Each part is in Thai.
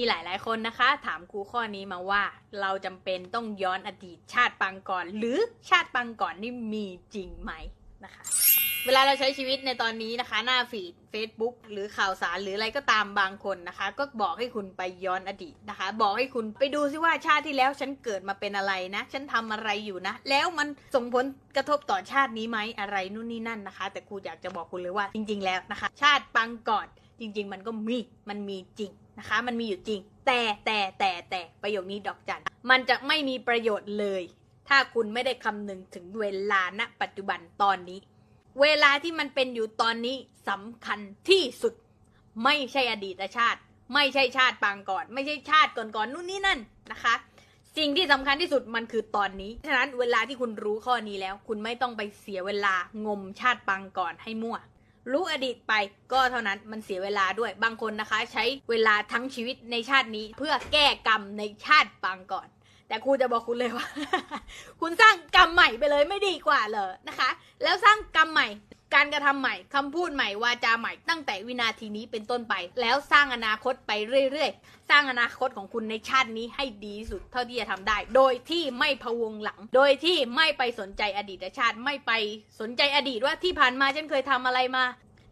มีหลาย ๆ คนนะคะ ถามครูข้อนี้มาว่า เราจำเป็นต้องย้อนอดีตชาติปังก่อน หรือชาติปังก่อนนี่มีจริงไหมนะคะ เวลาเราใช้ชีวิตในตอนนี้นะคะ หน้าฟีด Facebook หรือข่าวสารหรืออะไรก็ตามบางคนนะคะ ก็บอกให้คุณไปย้อนอดีตนะคะ บอกให้คุณไปดูซิว่าชาติที่แล้วฉันเกิดมาเป็นอะไรนะ ฉันทำอะไรอยู่นะ แล้วมันส่งผลกระทบต่อชาตินี้ไหมอะไรนู่นนี่นั่นนะคะ แต่ครูอยากจะบอกคุณเลยว่าจริง ๆ แล้วนะคะ ชาติปังก่อน จริง ๆ มันก็มีมันมีจริงนะคะ มันมีอยู่จริง แต่แต่แต่แต่ประโยคนี้ดอกจัน มันจะไม่มีประโยชน์เลย ถ้าคุณไม่ได้คำนึงถึงเวลาณปัจจุบันตอนนี้ เวลาที่มันเป็นอยู่ตอนนี้สำคัญที่สุด ไม่ใช่อดีตชาติ ไม่ใช่ชาติปางก่อน ไม่ใช่ชาติก่อนๆนู่นนี่นั่นนะคะสิ่งที่สำคัญที่สุดมันคือตอนนี้ ฉะนั้นเวลาที่คุณรู้ข้อนี้แล้ว คุณไม่ต้องไปเสียเวลางมชาติปางก่อนให้มั่ว รู้อดีตไปก็เท่านั้นมันเสียเวลาด้วยบางคนนะคะ ใช้เวลาทั้งชีวิตในชาตินี้ เพื่อแก้กรรมในชาติปางก่อน แต่ครูจะบอกคุณเลยว่า คุณสร้างกรรมใหม่ไปเลยไม่ดีกว่าเหรอนะคะ แล้วสร้างกรรมใหม่ การกระทำใหม่คำพูดใหม่วาจาใหม่ตั้งแต่วินาทีนี้เป็นต้นไป แล้วสร้างอนาคตไปเรื่อยๆ สร้างอนาคตของคุณในชาตินี้ให้ดีที่สุดเท่าที่จะทำได้ โดยที่ไม่พวงหลัง โดยที่ไม่ไปสนใจอดีตชาติไม่ไปสนใจอดีตว่าที่ผ่านมาฉันเคยทำอะไรมา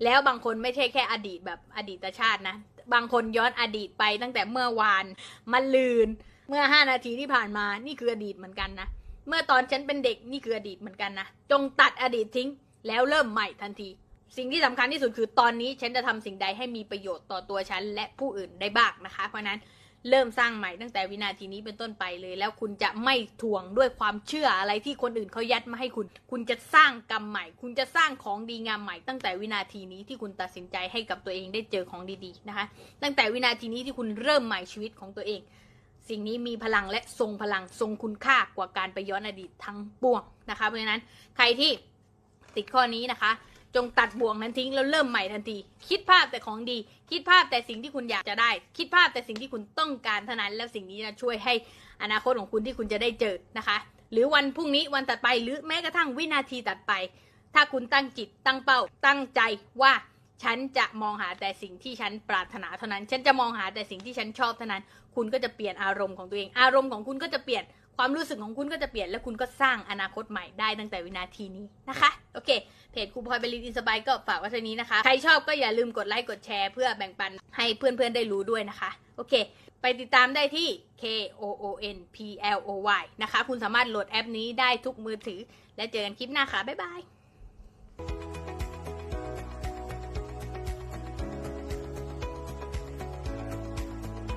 แล้วบางคนไม่ใช่แค่อดีตแบบอดีตชาตินะ บางคนย้อนอดีตไปตั้งแต่เมื่อวานมาลืนเมื่อห้านาทีที่ผ่านมานี่คืออดีตเหมือนกันนะเมื่อตอนฉันเป็นเด็กนี่คืออดีตเหมือนกันนะจงตัดอดีตทิ้ง แล้วเริ่มใหม่ทันที สิ่งที่สำคัญที่สุดคือตอนนี้ฉันจะทำสิ่งใดให้มีประโยชน์ต่อตัวฉันและผู้อื่นได้บ้างนะคะ เพราะฉะนั้นเริ่มสร้างใหม่ตั้งแต่วินาทีนี้เป็นต้นไปเลย แล้วคุณจะไม่ทวงด้วยความเชื่ออะไรที่คนอื่นเขายัดมาให้คุณ คุณจะสร้างกรรมใหม่ คุณจะสร้างของดีงามใหม่ ตั้งแต่วินาทีนี้ที่คุณตัดสินใจให้กับตัวเองได้เจอของดีๆนะคะ ตั้งแต่วินาทีนี้ที่คุณเริ่มใหม่ชีวิตของตัวเอง สิ่งนี้มีพลังและทรงพลังทรงคุณค่ากว่าการไปย้อนอดีตทั้งปวงนะคะ เพราะฉะนั้นใครที่ ติดข้อนี้นะคะ จงตัดบ่วงนั้นทิ้งแล้วเริ่มใหม่ทันที คิดภาพแต่ของดี คิดภาพแต่สิ่งที่คุณอยากจะได้ คิดภาพแต่สิ่งที่คุณต้องการเท่านั้น แล้วสิ่งนี้จะช่วยให้อนาคตของคุณที่คุณจะได้เจอนะคะ หรือวันพรุ่งนี้วันตัดไปหรือแม้กระทั่งวินาทีตัดไป ถ้าคุณตั้งจิตตั้งเป้า ตั้งใจว่าฉันจะมองหาแต่สิ่งที่ฉันปรารถนาเท่านั้น ฉันจะมองหาแต่สิ่งที่ฉันชอบเท่านั้น คุณก็จะเปลี่ยนอารมณ์ของตัวเอง อารมณ์ของคุณก็จะเปลี่ยน ความรู้สึกของคุณก็จะเปลี่ยนและคุณก็สร้างอนาคตใหม่ได้ตั้งแต่วินาทีนี้นะคะ โอเค เพจครูพลอยเบลลินอินสบายก็ฝากไว้เท่านี้นะคะ ใครชอบก็อย่าลืมกดไลค์กดแชร์เพื่อแบ่งปันให้เพื่อนๆได้รู้ด้วยนะคะ โอเค ไปติดตามได้ที่ K O O N P L O Y นะคะ คุณสามารถโหลดแอปนี้ได้ทุกมือถือ และเจอกันคลิปหน้าค่ะบ๊ายบาย